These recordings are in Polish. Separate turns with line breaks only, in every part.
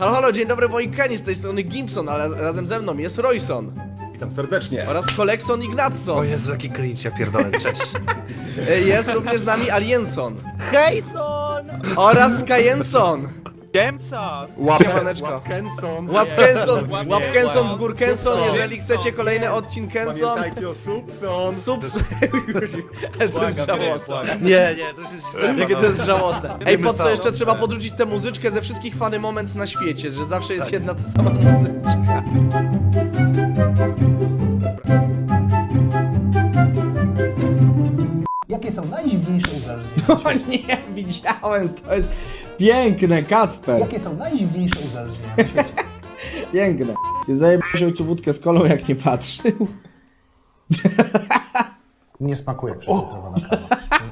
Halo, halo, dzień dobry moi kochani, z tej strony Gimpson, ale razem ze mną jest Royson
Witam serdecznie.
oraz Kolekson
O
Ignatson.
Jezu, jaki cringe, ja pierdolę, cześć.
E, Jest również z nami Alienson
Hejson!
oraz Kajenson.
Gemson!
Siemaneczko.
Łapkenson.
Łapkenson, łapkenson w górkenson,
Górkenson.
jeżeli chcecie kolejny odcinkenson.
Pamiętajcie o Subson.
Subs... Ale to jest żałosne.
Nie, nie, to już jest źle.
Jakie to jest żałosne. Ej, pod to jeszcze trzeba podrzucić tę muzyczkę ze wszystkich fany moments na świecie, że zawsze jest jedna ta sama muzyczka.
Jakie są najdziwniejsze uzależnienia?
O nie, widziałem, to jest piękne, Kacper.
Jakie są najdziwniejsze uzależnienia na świecie?
Piękne. Zajebał się ojcu wódkę z kolą, jak nie patrzył.
Nie smakuje przygotowana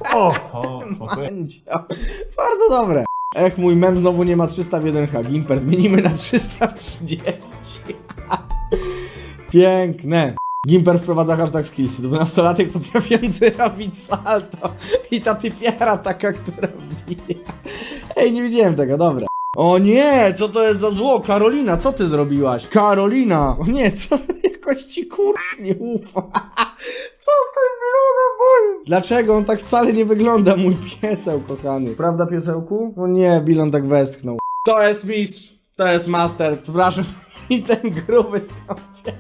kawa.
Mandzio. Bardzo dobre. Ech, mój mem znowu nie ma 300 w 1H. Gimper, zmienimy na 330. Piękne. Gimper wprowadza hashtag skillsy. 12-latek potrafiący robić salto. I ta typiara taka, która bije. Ej, nie widziałem tego, dobra. O nie, co to jest za zło? Karolina, co ty zrobiłaś? Karolina! O nie, co jakoś ci kur... nie ufa. Co z tym Bilonem boli? Dlaczego on tak wcale nie wygląda, mój pieseł kochany? Prawda, piesełku? O nie, Bilon tak westchnął. To jest mistrz, to jest master, przepraszam. I ten gruby stąpie.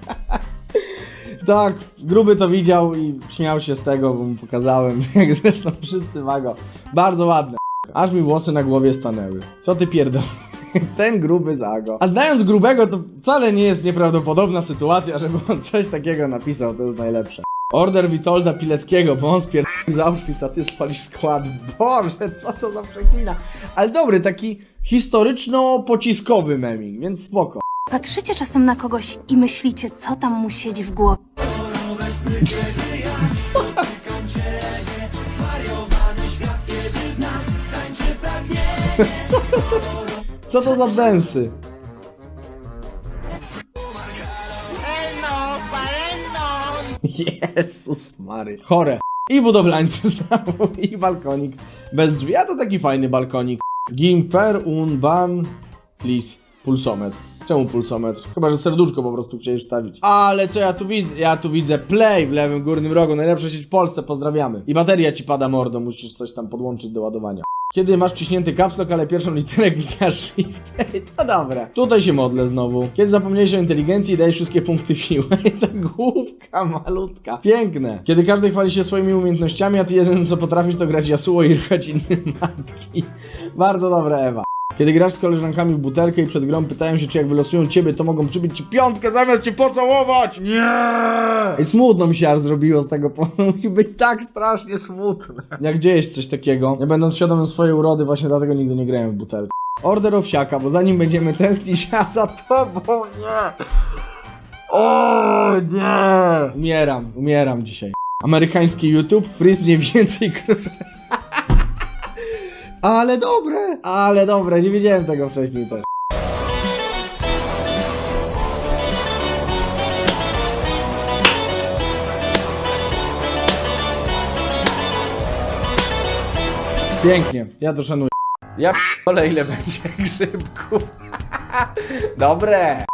Tak, gruby to widział i śmiał się z tego, bo mu pokazałem, jak zresztą wszyscy wago. Bardzo ładne. Aż mi włosy na głowie stanęły. Co ty pierdol? Ten gruby zago. A znając grubego, to wcale nie jest nieprawdopodobna sytuacja, żeby on coś takiego napisał, to jest najlepsze. Order Witolda Pileckiego, bo on spierdolił z Auschwitz, a ty spalisz skład. Boże, co to za przeklina. Ale dobry, taki historyczno-pociskowy memik, więc spoko.
Patrzycie czasem na kogoś i myślicie, co tam mu siedzi w głowie.
Co to za densy? Jezus Mary. Chore. I budowlańcy znowu, i balkonik bez drzwi. A to taki fajny balkonik. Gimper un ban please. Pulsometr. Czemu pulsometr? Chyba, że serduszko po prostu chciałeś wstawić. Ale co ja tu widzę? Ja tu widzę play w lewym górnym rogu. Najlepsza sieć w Polsce, pozdrawiamy. I bateria ci pada mordo, musisz coś tam podłączyć do ładowania. Kiedy masz wciśnięty capslock, ale pierwszą literę klikasz shift. To dobre. Tutaj się modlę znowu. Kiedy zapomniałeś o inteligencji, dajesz wszystkie punkty siły. I ta główka malutka. Piękne. Kiedy każdy chwali się swoimi umiejętnościami, a ty jedyne co potrafisz to grać Yasuo i rwać innym matki. Bardzo dobre Ewa. Kiedy grasz z koleżankami w butelkę i przed grą pytają się, czy jak wylosują ciebie, to mogą przybić ci piątkę zamiast cię pocałować! Nie! I smutno mi się aż zrobiło z tego, bo musi być tak strasznie smutne. Jak dzieje coś takiego, nie będąc świadomym swojej urody, właśnie dlatego nigdy nie grałem w butelkę. Order owsiaka, bo zanim będziemy tęsknić, ja za tobą, nie! O nie! Umieram, umieram dzisiaj. Amerykański YouTube, Freeze mniej więcej król. Ale dobre! Ale dobre, nie wiedziałem tego wcześniej też. Pięknie, ja to szanuję. Ja p***olę ile będzie grzybków. Dobre!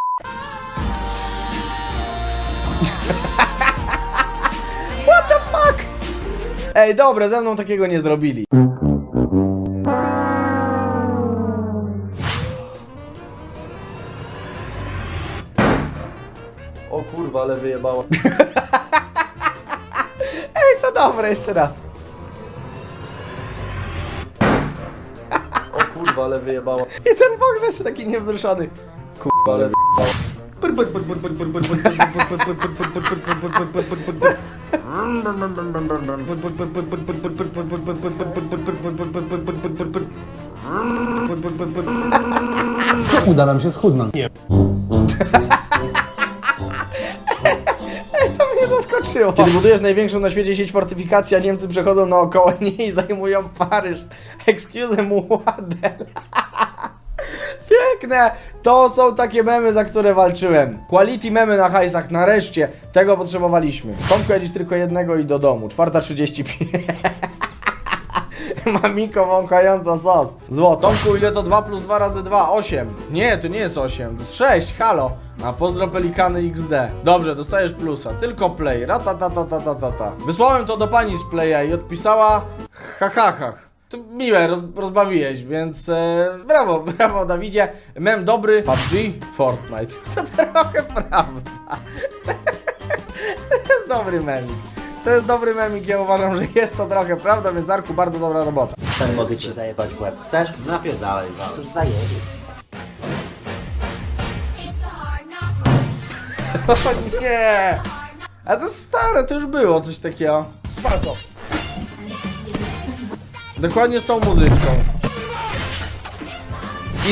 What the fuck? Ej, dobre, ze mną takiego nie zrobili.
Ale wyjebała.
Ej, to dobre, jeszcze raz.
O kurwa, ale wyjebała.
I ten Fox jeszcze taki niewzruszony.
Ale wyjebała.
Uda nam się schudnąć.
To mnie zaskoczyło. Kiedy budujesz największą na świecie sieć fortyfikacji, a Niemcy przechodzą naokoło niej i zajmują Paryż. Excuse mu ładel. Piękne! To są takie memy, za które walczyłem. Quality memy na hajsach, nareszcie. Tego potrzebowaliśmy. Tomku jedziesz tylko jednego i do domu. 4.35. Mamiko wąchająca sos. Zło. Tomku, ile to 2 plus 2 razy 2? 8. Nie, to nie jest 8, to jest 6, halo. A pozdro pelikany XD. Dobrze, dostajesz plusa. Tylko play. Ratatatatata. Wysłałem to do pani z playa i odpisała ha ha ha. To miłe, roz, rozbawiłeś, więc e, brawo, brawo Dawidzie. Mem dobry. PUBG, Fortnite. To trochę prawda. To jest dobry memik. To jest dobry memik, ja uważam, że jest to trochę prawda, więc Arku, bardzo dobra robota.
Ten mogę ci zajebać w łeb. Chcesz? Napierdalaj, Już zajebie.
O nie! A to stare, to już było coś takiego.
Sparto.
Dokładnie z tą muzyczką.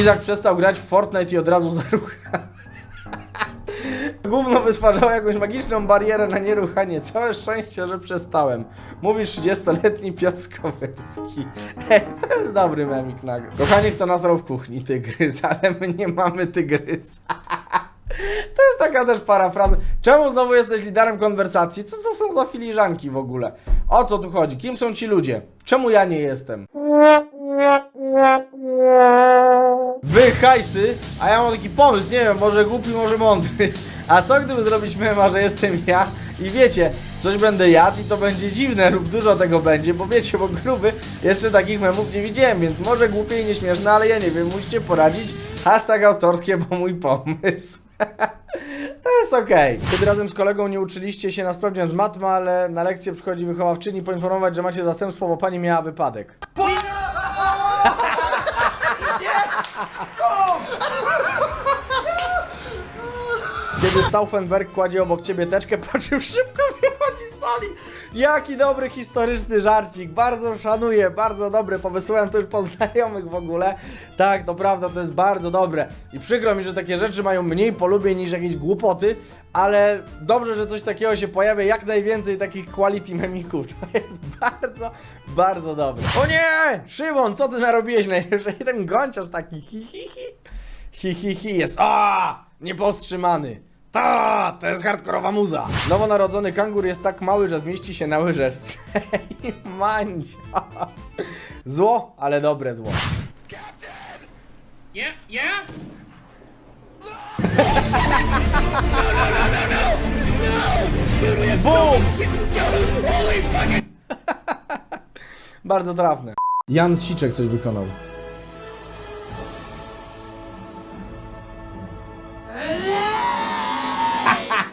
Izak przestał grać w Fortnite i od razu zarucha. Gówno wytwarzało jakąś magiczną barierę na nieruchanie. Całe szczęście, że przestałem. Mówi 30-letni Piotr Skowyrski. Ej, to jest dobry memik nagle. Kochanie, kto nasrał w kuchni? Tygrys, ale my nie mamy tygrysa. To jest taka też parafraza. Czemu znowu jesteś liderem konwersacji? Co to są za filiżanki w ogóle? O co tu chodzi? Kim są ci ludzie? Czemu ja nie jestem? Wy hajsy, a ja mam taki pomysł, nie wiem, może głupi, może mądry. A co gdyby zrobić mema, że jestem ja i wiecie, coś będę jadł i to będzie dziwne lub dużo tego będzie, bo wiecie, bo gruby jeszcze takich memów nie widziałem, więc może głupie i nieśmieszne, ale ja nie wiem, musicie poradzić. Hashtag autorskie, bo mój pomysł. To jest okej. Kiedy razem z kolegą nie uczyliście się na sprawdzian z matmy, ale na lekcję przychodzi wychowawczyni poinformować, że macie zastępstwo, bo pani miała wypadek. Kiedy Stauffenberg kładzie obok ciebie teczkę, czym szybko Jaki dobry historyczny żarcik. Bardzo szanuję, bardzo dobry. Powysyłałem to już po znajomych w ogóle. Tak, to prawda, to jest bardzo dobre. I przykro mi, że takie rzeczy mają mniej polubień niż jakieś głupoty, ale dobrze, że coś takiego się pojawia. Jak najwięcej takich quality memików. To jest bardzo, bardzo dobre. O nie! Szymon, co ty narobiłeś? I ten gąciarz taki hi hi hi. Hi hi hi jest. A! Niepowstrzymany. Ta, to jest hardkorowa muza. Nowonarodzony kangur jest tak mały, że zmieści się na łyżeczce. I. Zło, ale dobre zło.
Yeah, yeah.
BUM! Bardzo trafne. Jan Siczek coś wykonał.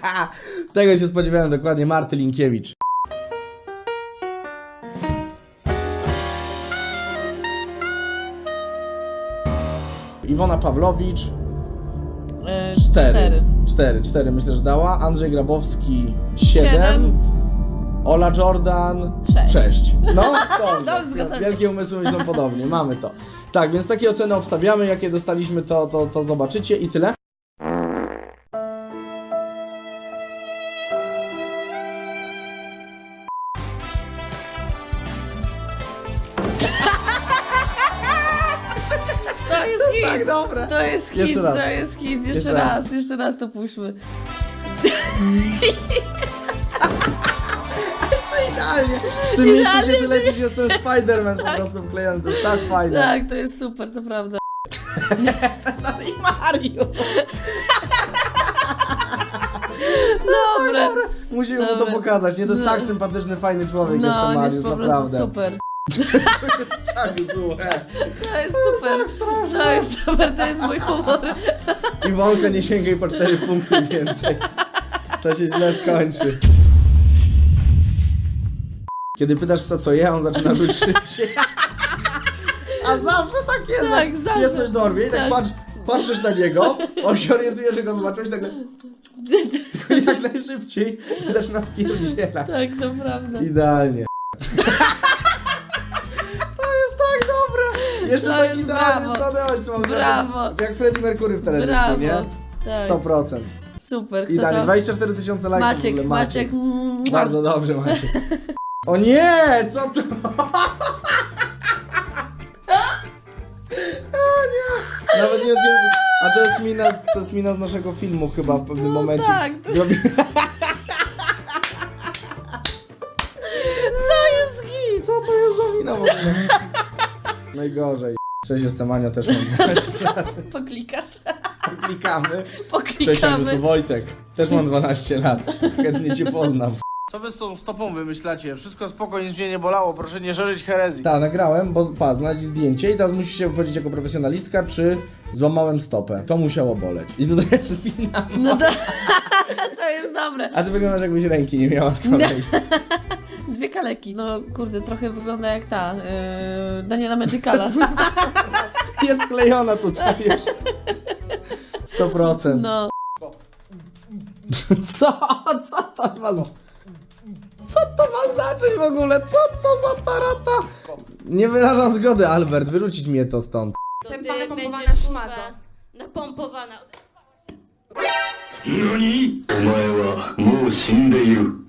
Tego się spodziewałem dokładnie, Marty Linkiewicz. Iwona Pawlowicz.
E,
Cztery. Cztery, cztery myślę, że dała. Andrzej Grabowski siedem.
Siedem.
Ola Jordan
Sześć.
sześć. No, dobrze.
Dobrze.
Wielkie umysły myślą podobnie, mamy to. Tak, więc takie oceny obstawiamy, jakie dostaliśmy, to, to, to zobaczycie i tyle.
Jest hit,
Jeszcze raz.
to jest hit. Jeszcze,
Jeszcze
raz.
raz.
jeszcze raz to puśćmy.
Idealnie. W tym miejscu,
Idealnie,
gdzie ty lecisz, jest ten Spider-Man po prostu wklejony, to jest tak fajne.
Tak, to jest super, to prawda.
No i Mario.
Dobre.
Musimy mu to
Dobra.
pokazać, nie? To jest tak
No.
sympatyczny, fajny człowiek jeszcze
No, on
Mariusz,
jest po prostu
naprawdę.
super.
Tak, złe.
To jest super. To jest super, to jest mój humor.
Iwonka, nie sięgaj po 4 punkty więcej. To się źle skończy. Kiedy pytasz psa co je, on zaczyna żyć szybciej. A zawsze tak jest.
Tak,
jak
zawsze.
Pies coś dorwie i tak,
Tak.
patrz, patrzysz na niego, on się orientuje, że go zobaczyłeś, i nagle tylko jak najszybciej i zaczyna spierdzielać.
Tak, to prawda.
Idealnie. Jeszcze tak
jest
idealnie
brawo.
stanęłaś, słowo.
Brawo.
Jak Freddie Mercury w teledysku,
Brawo.
nie?
Tak,
100%.
super. Kto
Idealnie.
to?
24 tysiące lajków w
Maciek,
ogóle.
Maciek. mm,
Bardzo dobrze, Maciek. O nie! Co to? O nie! Nawet nie jest... A to jest mina, to jest mina z naszego filmu chyba w pewnym momencie.
tak, to-
Zrobi... Najgorzej. Cześć, jestem Ania, też mam 12 lat.
Poklikasz.
Klikamy. Cześć, Aniu, tu
Poklikamy.
Wojtek. Też mam 12 lat. Chętnie cię poznam.
Co wy z tą stopą wymyślacie? Wszystko spoko, nic mnie nie bolało, proszę nie szerzyć herezji.
Tak, nagrałem, bo pa, znaleźć zdjęcie i teraz musisz się powiedzieć jako profesjonalistka, czy złamałem stopę. To musiało boleć. I tutaj jest wina.
No to, to jest dobre.
A ty wyglądasz jakbyś ręki nie miała z kolei.
Dwie kaleki. No kurde, trochę wygląda jak ta. Yy, Daniela Magicala.
Jest klejona tutaj już. 100%.
No.
Co? Co to ma... z- Co to ma znaczyć w ogóle? Co to za tarata? Nie wyrażam zgody, Albert. Wyrzucić mnie to stąd.
To
napompowana
będziesz,
szmato.
kurwa, Napompowana.
Szymon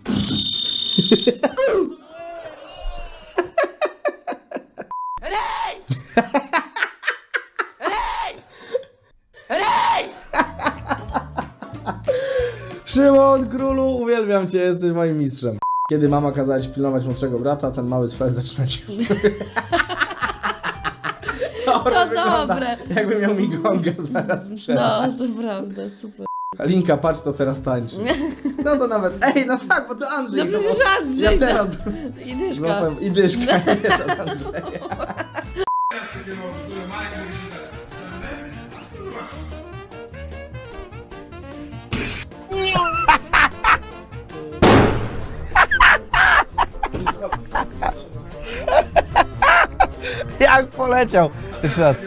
uwielbiam cię, jesteś moim mistrzem. Kiedy mama kazała ci pilnować młodszego brata, ten mały sfer zaczyna cię...
To dobre.
Jakby miał mi gonga zaraz.
No, to prawda, super.
Linka, patrz, to teraz tańczy. No to nawet, ej, no tak, bo to Andrzej.
No
bo-
przecież Andrzej,
Ja teraz...
I dyszka.
Złapałem i dyszka jest od Andrzeja.
Jak poleciał? Jeszcze raz.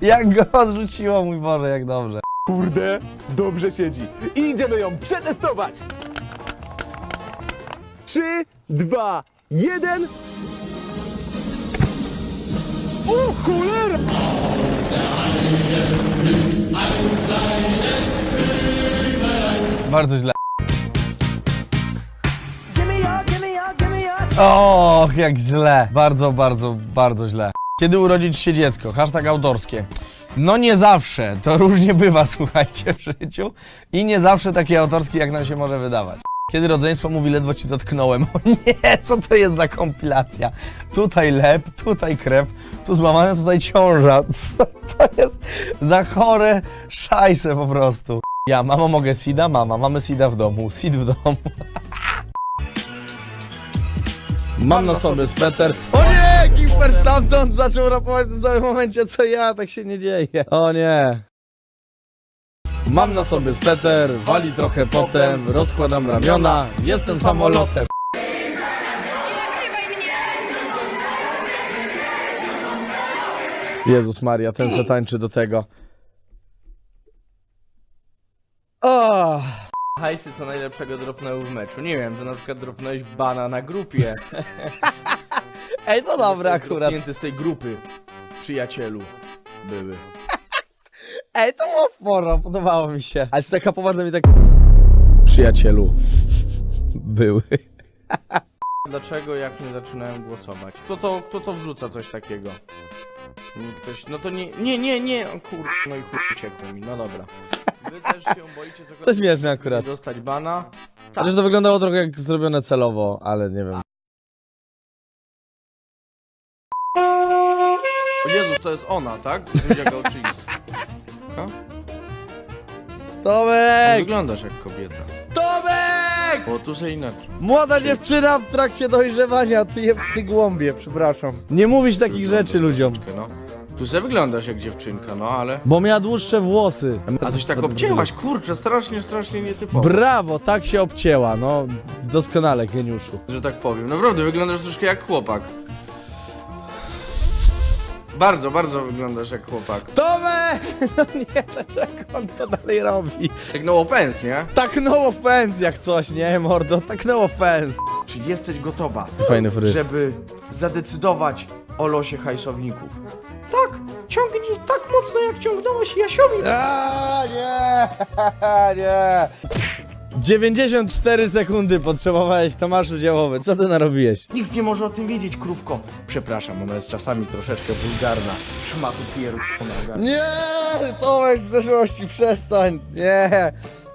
Jak go odrzuciło, mój Boże, jak dobrze.
Kurde, dobrze siedzi. I idziemy ją przetestować. 3, 2, 1. O cholera!
Bardzo źle. Och, jak źle. Bardzo, bardzo, bardzo źle. Kiedy urodzić się dziecko? Hashtag autorskie. No nie zawsze. To różnie bywa, słuchajcie, w życiu. I nie zawsze takie autorskie, jak nam się może wydawać. Kiedy rodzeństwo mówi, ledwo ci dotknąłem. O nie, co to jest za kompilacja? Tutaj lep, tutaj krew, tu złamane, tutaj ciąża. Co to jest za chore szajse po prostu? Ja, mamo, mogę sida? Mama, mamy sida w domu. Sid w domu.
Mam na sobie sweter. O nie! Gimper stamtąd zaczął rapować w tym samym momencie co ja, tak się nie dzieje. O nie. Mam na sobie sweter, wali trochę potem, rozkładam ramiona, jestem samolotem. Jezus Maria, ten se tańczy do tego.
Hajsy co najlepszego dropnęły w meczu. Nie wiem, że na przykład dropnąłeś bana na grupie.
Ej, to dobre akurat.
Dropnięty z tej grupy przyjacielu były.
Ej, to było sporo, podobało mi się. Ale czy taka poważna mi tak... Przyjacielu. Były.
Dlaczego jak nie zaczynałem głosować? Kto to, kto to wrzuca coś takiego? Ktoś, no to nie, nie, nie, nie, o kur... no i chuj uciekło mi, no dobra. Wy też się boicie
To śmieszne akurat.
dostać bana?
Chociaż to wyglądało trochę jak zrobione celowo, ale nie wiem.
O Jezus, to jest ona, tak? Zuzia Gałczyńska.
Tomek!
Wyglądasz jak kobieta.
Tomek!
O, tu se inaczej.
Młoda dziewczyna w trakcie dojrzewania, ty jebany głąbie, przepraszam. Nie mówisz takich rzeczy ludziom.
No. Tu se wyglądasz jak dziewczynka, no ale...
Bo miała dłuższe włosy.
A się tak obcięłaś, kurczę, strasznie, strasznie nietypowo.
Brawo, tak się obcięła, no doskonale, geniuszu.
że tak powiem. Naprawdę, wyglądasz troszkę jak chłopak. Bardzo, bardzo wyglądasz jak chłopak.
Tomek! No nie, dlaczego on to dalej robi?
Jak no offense, nie?
Tak no offense jak coś, nie mordo? Tak no offense.
Czy jesteś gotowa,
Fajny fryz.
żeby zadecydować o losie hajsowników? Tak, ciągnij tak mocno, jak ciągnąłeś Jasiowi.
A, nie, nie. 94 sekundy potrzebowałeś, Tomaszu Działowy. Co ty narobiłeś?
Nikt nie może o tym wiedzieć, krówko. Przepraszam, ona jest czasami troszeczkę wulgarna. Szmatu pieru pomaga.
Nie, Tomek z przeszłości, przestań. Nie,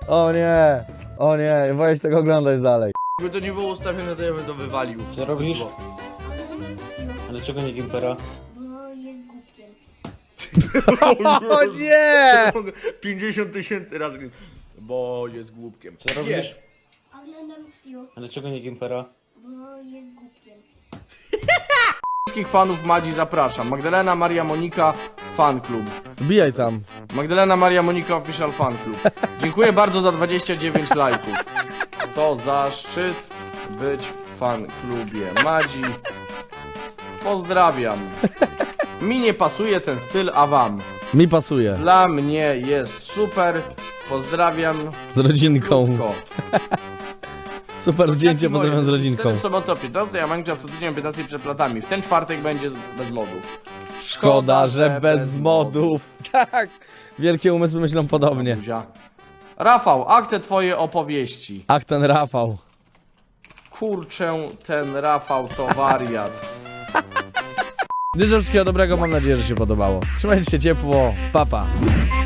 o nie.
O nie, boję się tego oglądać dalej.
Gdyby to nie było ustawione, to ja bym to wywalił.
Co robisz? A dlaczego nie Gimpera?
O nie!
50 tysięcy razy. Bo jest głupkiem.
Co robisz?
Oglądam film,
A dlaczego nie Gimpera?
bo jest głupkiem.
Wszystkich fanów Madzi zapraszam. Magdalena Maria Monika Fan Club.
Wbijaj tam.
Magdalena Maria Monika Official Fan Club. Dziękuję bardzo za 29 lajków. To zaszczyt być w fan klubie Madzi. Pozdrawiam. Mi nie pasuje ten styl, a wam.
Mi pasuje.
Dla mnie jest super. Pozdrawiam.
Z rodzinką.
Krótko.
Super zdjęcie, pozdrawiam z rodzinką.
W sobotę o 15, ja Minecraft co tydzień o 15 przed platami. W ten czwartek będzie z- bez lodów.
Szkoda, że bez modów. Tak. Wielkie umysły myślą podobnie.
Buzia. Rafał, aktę twoje opowieści.
Ach, ten Rafał.
Kurczę, ten Rafał to wariat.
Życzę wszystkiego dobrego, mam nadzieję, że się podobało. Trzymajcie się ciepło, papa. Pa.